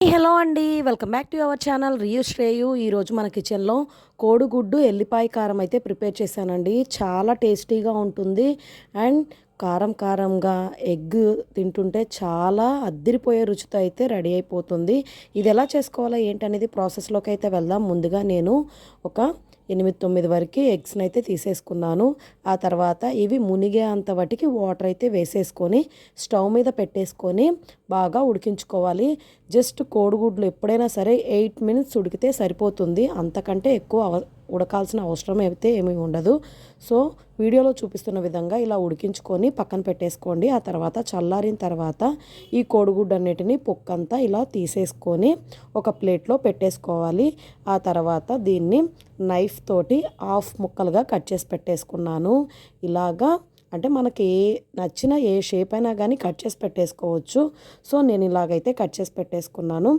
Hello అండి. Welcome back to our channel Riyu Shreyu ఈరోజు మన కిచెన్లో కోడిగుడ్డు ఎల్లిపాయ కారం అయితే ప్రిపేర్ చేశానండి. చాలా టేస్టీగా ఉంటుంది. అండ్ కారం కారంగా ఎగ్ తింటుంటే చాలా అద్దిరిపోయే రుచితో అయితే రెడీ అయిపోతుంది. ఇది ఎలా చేసుకోవాలో ఏంటనేది ప్రాసెస్లోకి అయితే వెళ్దాం. ముందుగా నేను ఒక ఎనిమిది తొమ్మిది వరకు ఎగ్స్ని అయితే తీసేసుకున్నాను. ఆ తర్వాత ఇవి మునిగే అంత వాటికి వాటర్ అయితే వేసేసుకొని స్టవ్ మీద పెట్టేసుకొని బాగా ఉడికించుకోవాలి. జస్ట్ కోడిగుడ్లు ఎప్పుడైనా సరే ఎయిట్ మినిట్స్ ఉడికితే సరిపోతుంది. అంతకంటే ఎక్కువ ఉడకాల్సిన అవసరం అయితే ఏమీ ఉండదు. సో వీడియోలో చూపిస్తున్న విధంగా ఇలా ఉడికించుకొని పక్కన పెట్టేసుకోండి. ఆ తర్వాత చల్లారిన తర్వాత ఈ కోడిగుడ్డు అన్నిటిని పొక్కంతా ఇలా తీసేసుకొని ఒక ప్లేట్లో పెట్టేసుకోవాలి. ఆ తర్వాత దీన్ని నైఫ్ తోటి హాఫ్ ముక్కలుగా కట్ చేసి పెట్టేసుకున్నాను. ఇలాగా అంటే మనకి ఏ నచ్చిన ఏ షేప్ అయినా కానీ కట్ చేసి పెట్టేసుకోవచ్చు. సో నేను ఇలాగైతే కట్ చేసి పెట్టేసుకున్నాను.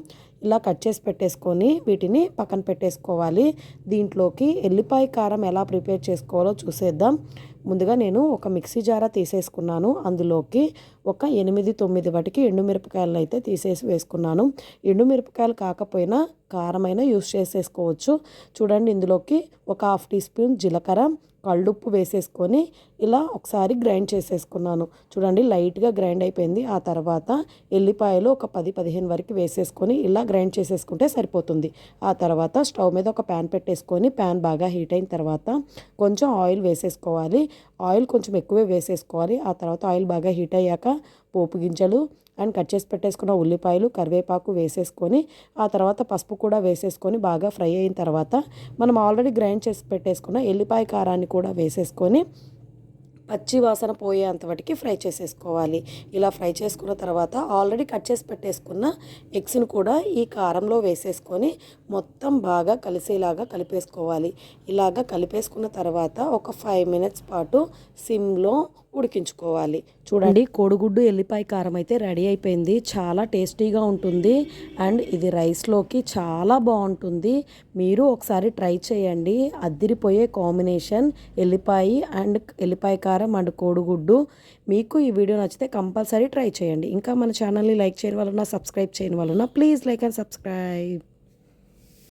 ఇలా కట్ చేసి పెట్టేసుకొని వీటిని పక్కన పెట్టేసుకోవాలి. దీంట్లోకి ఎల్లిపాయ కారం ఎలా ప్రిపేర్ చేసుకోవాలో చూసేద్దాం. ముందుగా నేను ఒక మిక్సీ జారా తీసేసుకున్నాను. అందులోకి ఒక ఎనిమిది తొమ్మిది వాటికి ఎండుమిరపకాయలను అయితే తీసేసి వేసుకున్నాను. ఎండుమిరపకాయలు కాకపోయినా కారమైనా యూస్ చేసేసుకోవచ్చు. చూడండి ఇందులోకి ఒక హాఫ్ టీ స్పూన్ జీలకర్ర కళ్ళుప్పు వేసేసుకొని ఇలా ఒకసారి గ్రైండ్ చేసేసుకున్నాను. చూడండి లైట్గా గ్రైండ్ అయిపోయింది. ఆ తర్వాత ఎల్లిపాయలు ఒక పది పదిహేను వరకు వేసేసుకొని ఇలా గ్రైండ్ చేసేసుకుంటే సరిపోతుంది. ఆ తర్వాత స్టవ్ మీద ఒక ప్యాన్ పెట్టేసుకొని ప్యాన్ బాగా హీట్ అయిన తర్వాత కొంచెం ఆయిల్ వేసేసుకోవాలి. ఆయిల్ కొంచెం ఎక్కువే వేసేసుకోవాలి. ఆ తర్వాత ఆయిల్ బాగా హీట్ అయ్యాక పోపు గింజలు అండ్ కట్ చేసి పెట్టేసుకున్న ఉల్లిపాయలు కరివేపాకు వేసేసుకొని ఆ తర్వాత పసుపు కూడా వేసేసుకొని బాగా ఫ్రై అయిన తర్వాత మనం ఆల్రెడీ గ్రైండ్ చేసి పెట్టేసుకున్న ఎల్లిపాయ కారాన్ని కూడా వేసేసుకొని పచ్చి వాసన పోయేంత వాటికి ఫ్రై చేసేసుకోవాలి. ఇలా ఫ్రై చేసుకున్న తర్వాత ఆల్రెడీ కట్ చేసి పెట్టేసుకున్న ఎగ్స్ని కూడా ఈ కారంలో వేసేసుకొని మొత్తం బాగా కలిసేలాగా కలిపేసుకోవాలి. ఇలాగా కలిపేసుకున్న తర్వాత ఒక ఫైవ్ మినిట్స్ పాటు సిమ్లో ఉడికించుకోవాలి. చూడండి. కోడిగుడ్డు ఎల్లిపాయ కారం అయితే రెడీ అయిపోయింది. చాలా టేస్టీగా ఉంటుంది. అండ్ ఇది రైస్లోకి చాలా బాగుంటుంది. మీరు ఒకసారి ట్రై చేయండి. అద్దిరిపోయే కాంబినేషన్ ఎల్లిపాయ అండ్ ఎల్లిపాయ కారం అండ్ కోడిగుడ్డు. మీకు ఈ వీడియో నచ్చితే కంపల్సరీ ట్రై చేయండి. ఇంకా మన ఛానల్ని లైక్ చేయడం వలన సబ్స్క్రైబ్ చేయడం వలన ప్లీజ్ లైక్ అండ్ సబ్స్క్రైబ్.